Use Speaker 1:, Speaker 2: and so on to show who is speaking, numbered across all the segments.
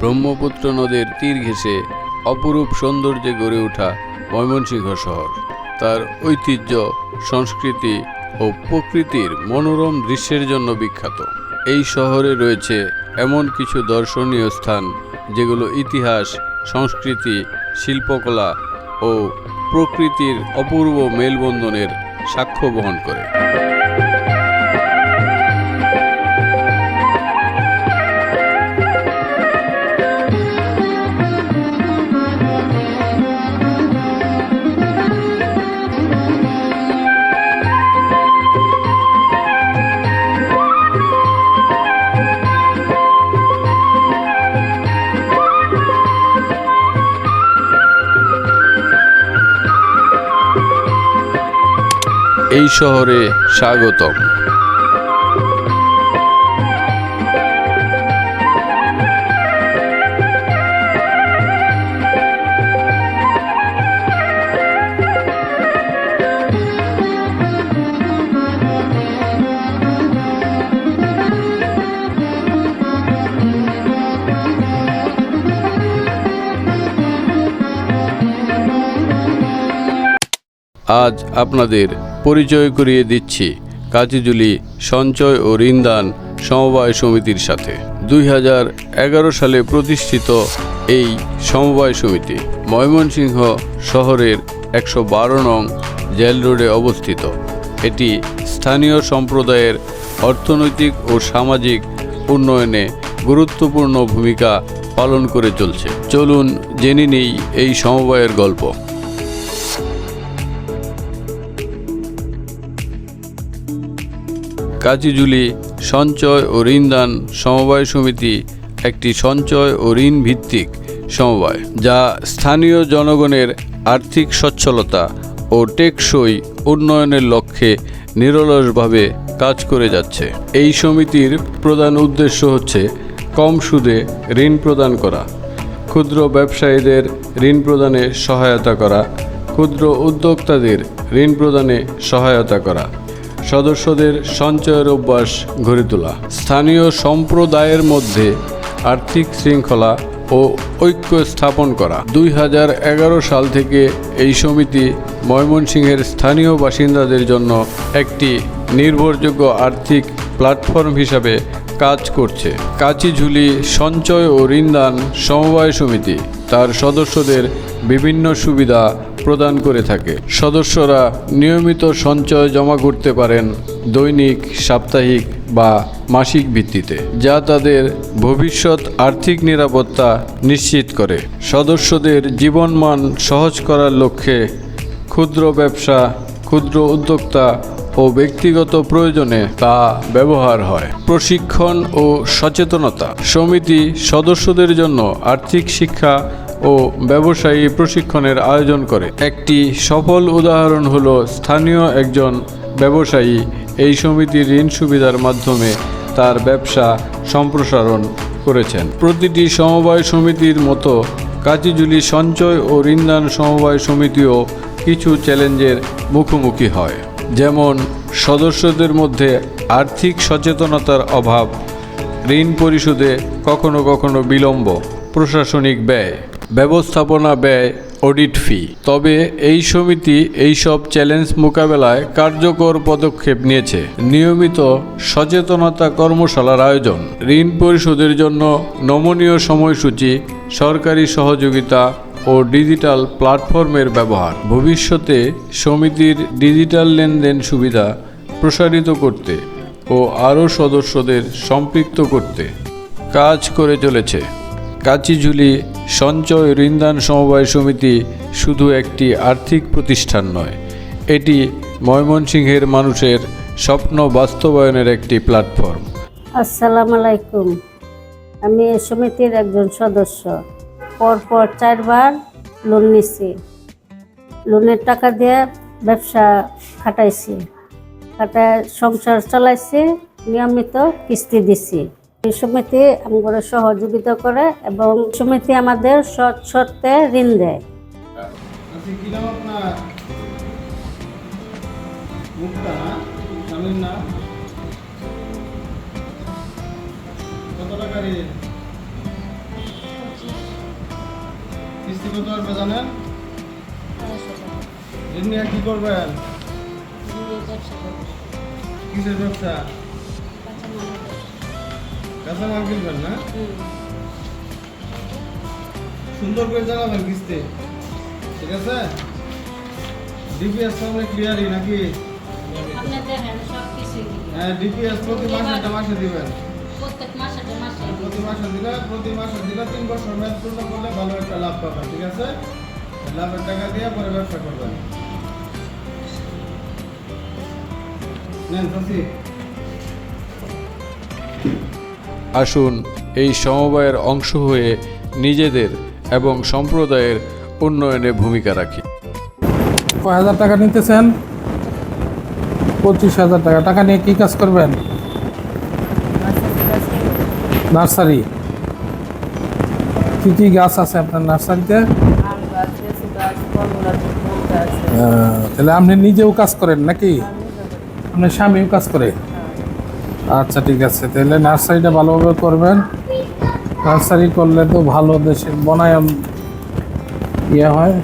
Speaker 1: ব্রহ্মপুত্র নদের তীর ঘেঁষে অপরূপ সৌন্দর্যে গড়ে ওঠা ময়মনসিংহ শহর। তার ঐতিহ্য, সংস্কৃতি ও প্রকৃতির মনোরম দৃশ্যের জন্য বিখ্যাত। এই শহরে রয়েছে এমন কিছু দর্শনীয় স্থান যেগুলো ইতিহাস, সংস্কৃতি, শিল্পকলা ও প্রকৃতির অপূর্ব মেলবন্ধনের সাক্ষ্য বহন করে। এই শহরে স্বাগতম। আজ আপনাদের পরিচয় করিয়ে দিচ্ছি কাজিজুলি সঞ্চয় ও ঋণদান সমবায় সমিতির সাথে। দুই হাজার এগারো সালে প্রতিষ্ঠিত এই সমবায় সমিতি ময়মনসিংহ শহরের একশো বারো নং জেল রোডে অবস্থিত। এটি স্থানীয় সম্প্রদায়ের অর্থনৈতিক ও সামাজিক উন্নয়নে গুরুত্বপূর্ণ ভূমিকা পালন করে চলছে। চলুন জেনে নেই এই সমবায়ের গল্প। কাজিজুলি সঞ্চয় ও ঋণদান সমবায় সমিতি একটি সঞ্চয় ও ঋণ ভিত্তিক সমবায়, যা স্থানীয় জনগণের আর্থিক সচ্ছলতা ও টেকসই উন্নয়নের লক্ষ্যে নিরলসভাবে কাজ করে যাচ্ছে। এই সমিতির প্রধান উদ্দেশ্য হচ্ছে কম সুদে ঋণ প্রদান করা, ক্ষুদ্র ব্যবসায়ীদের ঋণ প্রদানে সহায়তা করা, ক্ষুদ্র উদ্যোক্তাদের ঋণ প্রদানে সহায়তা করা। সদস্যদের সঞ্চয়ের অভ্যাস গড়ে তোলা। স্থানীয় সম্প্রদায়ের মধ্যে আর্থিক শৃঙ্খলা ও ঐক্য স্থাপন করা। দুই হাজার এগারো সাল থেকে এই সমিতি ময়মনসিংহের স্থানীয় বাসিন্দাদের জন্য একটি নির্ভরযোগ্য আর্থিক প্ল্যাটফর্ম হিসাবে কাজ করছে। কাচিঝুলি সঞ্চয় ও ঋণদান সমবায় সমিতি তার সদস্যদের বিভিন্ন সুবিধা প্রদান করে থাকে। সদস্যরা নিয়মিত সঞ্চয় জমা করতে পারেন দৈনিক, সাপ্তাহিক বা মাসিক ভিত্তিতে, যা তাদের ভবিষ্যৎ আর্থিক নিরাপত্তা নিশ্চিত করে। সদস্যদের জীবনমান সহজ করার লক্ষ্যে ক্ষুদ্র ব্যবসা, ক্ষুদ্র উদ্যোক্তা ও ব্যক্তিগত প্রয়োজনে তা ব্যবহার হয়। প্রশিক্ষণ ও সচেতনতা সমিতি সদস্যদের জন্য আর্থিক শিক্ষা ও ব্যবসায়ী প্রশিক্ষণের আয়োজন করে। একটি সফল উদাহরণ হলো স্থানীয় একজন ব্যবসায়ী এই সমিতির ঋণ সুবিধার মাধ্যমে তার ব্যবসা সম্প্রসারণ করেছেন। প্রতিটি সমবায় সমিতির মতো কাজিজুলি সঞ্চয় ও ঋণদান সমবায় সমিতিও কিছু চ্যালেঞ্জের মুখোমুখি হয়। যেমন সদস্যদের মধ্যে আর্থিক সচেতনতার অভাব, ঋণ পরিশোধে কখনো কখনো বিলম্ব, প্রশাসনিক ব্যয়, ব্যবস্থাপনা ব্যয়, অডিট ফি। তবে এই সমিতি এই সব চ্যালেঞ্জ মোকাবেলায় কার্যকর পদক্ষেপ নিয়েছে। নিয়মিত সচেতনতা কর্মশালার আয়োজন। ঋণ পরিশোধের জন্য নমনীয় সময়সূচি, সরকারি সহযোগিতা ও ডিজিটাল প্ল্যাটফর্মের ব্যবহার। ভবিষ্যতে সমিতির ডিজিটাল লেনদেন সুবিধা প্রসারিত করতে ও আরও সদস্যদের সম্পৃক্ত করতে কাজ করে চলেছে। কাচিঝুলি সঞ্চয় ঋণদান সমবায় সমিতি শুধু একটি আর্থিক প্রতিষ্ঠান নয়, এটি ময়মনসিংহের মানুষের স্বপ্ন বাস্তবায়নের একটি প্ল্যাটফর্ম।
Speaker 2: আসসালামু আলাইকুম। আমি সমিতির একজন সদস্য। পরপর চারবার লোন নিছি। লোনের টাকা দিয়ে ব্যবসা খাটাইছি। খাটায় সংসার চালাইছি, নিয়মিত কিস্তি দিছি। এই সমিতি আমাদের সহযোগিতা করে এবং সমিতি আমাদের সৎ শর্তে ঋণ দেয়।
Speaker 3: আচ্ছা কত টাকা কত আসবে জানেন? ঋণ নিয়ে কি করবেন? কিসের ব্যবসা? কাঁচামাল কিনবেন না? সুন্দর করে জানাবেন কিস্তি। ঠিক আছে? ডিপিএস সামনে ক্লিয়ারই নাকি? হ্যাঁ ডিপিএস প্রতি মাসে একটা মাসে দিবেন।
Speaker 2: প্রত্যেক মাসে মাসে।
Speaker 3: প্রতি মাসে দিলে প্রতি মাসে দিলে তিন বছর মেয়াদ পূর্ণ করলে ভালো একটা লাভ পাবেন ঠিক আছে? লাভের টাকা দিয়ে পরে ব্যবসা করবেন। নেন চাষি
Speaker 1: আসুন এই সমবায়ের অংশ হয়ে নিজেদের এবং সম্প্রদায়ের উন্নয়নে ভূমিকা রাখি।
Speaker 4: কয় হাজার টাকা নিতেছেন? পঁচিশ হাজার টাকা। টাকা নিয়ে কি কাজ করবেন? নার্সারি। কি কি গাছ আছে আপনার নার্সারিতে? তাহলে আপনি নিজেও কাজ করেন নাকি? আপনার স্বামীও কাজ করে? আচ্ছা ঠিক আছে। তাহলে নার্সারিটা ভালোভাবে করবেন। নার্সারি করলে তো ভালো দেশের বনায়ন ইয়ে হয়।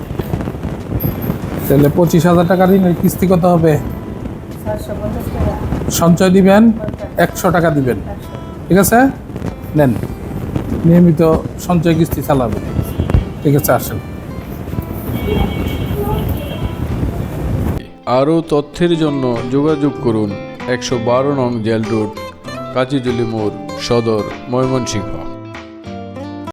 Speaker 4: তাহলে পঁচিশ হাজার টাকা ঋণের কিস্তি কত হবে? সঞ্চয় দিবেন? একশো টাকা দিবেন। ঠিক আছে? নেন। নিয়মিত সঞ্চয় কিস্তি চালাবেন ঠিক আছে আসেন।
Speaker 1: আরও তথ্যের জন্য যোগাযোগ করুন একশো বারো নং জেল রোড কাজিজুলি মোড়, সদর, ময়মনসিংহ।